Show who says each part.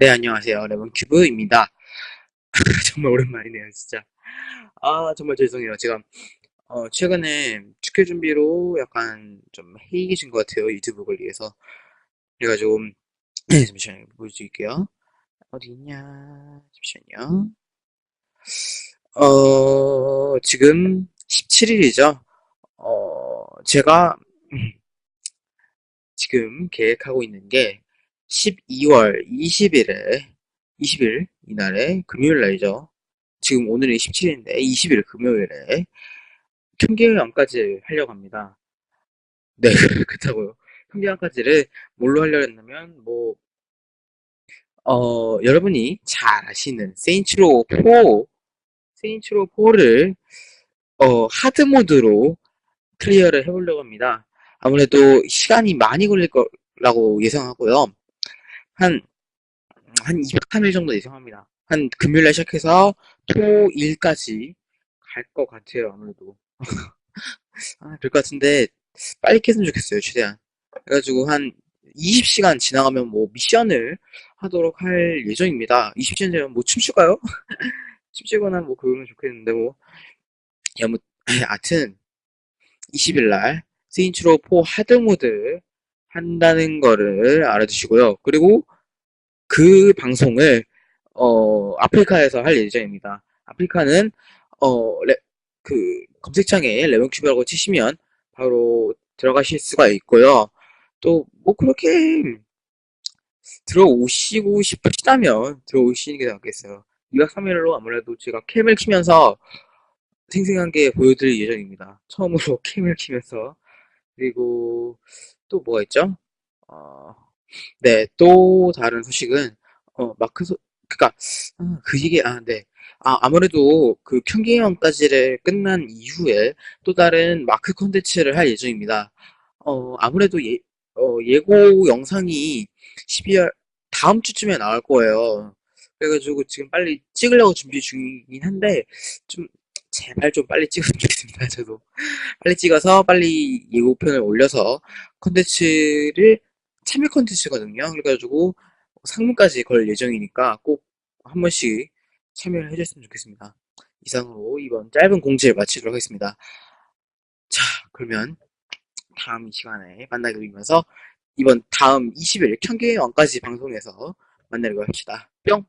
Speaker 1: 네, 안녕하세요. 레몬큐브입니다. 정말 오랜만이네요, 진짜. 아, 정말 죄송해요. 제가, 어, 최근에 축제 준비로 약간 좀 해이해진 것 같아요. 유튜브 관리해서. 그래가지고, 잠시만요. 보여드릴게요. 어디 있냐. 잠시만요. 어, 지금 17일이죠. 어, 제가 지금 계획하고 있는 게 12월 20일에 20일 이날에 금요일 날이죠. 지금 오늘이 17일인데 20일 금요일에 청계암까지 하려고 합니다. 네, 그렇다고요. 청계암까지를 뭘로 하려고 했냐면 뭐 어, 여러분이 잘 아시는 세인츠로 4, 세인츠로 4를 어, 하드 모드로 클리어를 해보려고 합니다. 아무래도 시간이 많이 걸릴 거라고 예상하고요. 한, 한 203일 정도 예상합니다. 한 금요일 날 시작해서 토 일까지 갈 것 같아요, 아무래도. 아, 그럴 것 같은데, 빨리 깼으면 좋겠어요, 최대한. 그래가지고 한 20시간 지나가면 뭐 미션을 하도록 할 예정입니다. 20시간 되면 뭐 춤출까요? 춤추거나 뭐 그러면 좋겠는데 뭐. 여무, 하여튼, 20일날 세인트로 4 하드모드 한다는 거를 알아두시고요. 그리고 그 방송을 어, 아프리카에서 할 예정입니다. 아프리카는 어, 레, 그 검색창에 레몬큐브라고 치시면 바로 들어가실 수가 있고요. 또 뭐 그렇게 들어오시고 싶으시다면 들어오시는 게 낫겠어요. 2박 3일로 아무래도 제가 캠을 키면서 생생한 게 보여드릴 예정입니다. 처음으로 캠을 키면서 그리고 또 뭐가 있죠? 어, 네, 또 다른 소식은 어, 마크 소, 그니까 아, 그 얘기 아, 네. 아, 아무래도 그 평기형까지를 끝난 이후에 또 다른 마크 컨텐츠를 할 예정입니다. 어, 아무래도 예, 어, 예고 영상이 12월 다음 주쯤에 나올 거예요. 그래가지고 지금 빨리 찍으려고 준비 중이긴 한데 좀 제발 좀 빨리 찍었으면 좋겠습니다. 저도 빨리 찍어서 빨리 예고편을 올려서 컨텐츠를 참여 컨텐츠거든요. 그래가지고 상문까지 걸 예정이니까 꼭 한 번씩 참여를 해줬으면 좋겠습니다. 이상으로 이번 짧은 공지를 마치도록 하겠습니다. 자, 그러면 다음 시간에 만나기로 하면서 이번 다음 20일 청계왕까지 방송에서 만나기로 합시다. 뿅!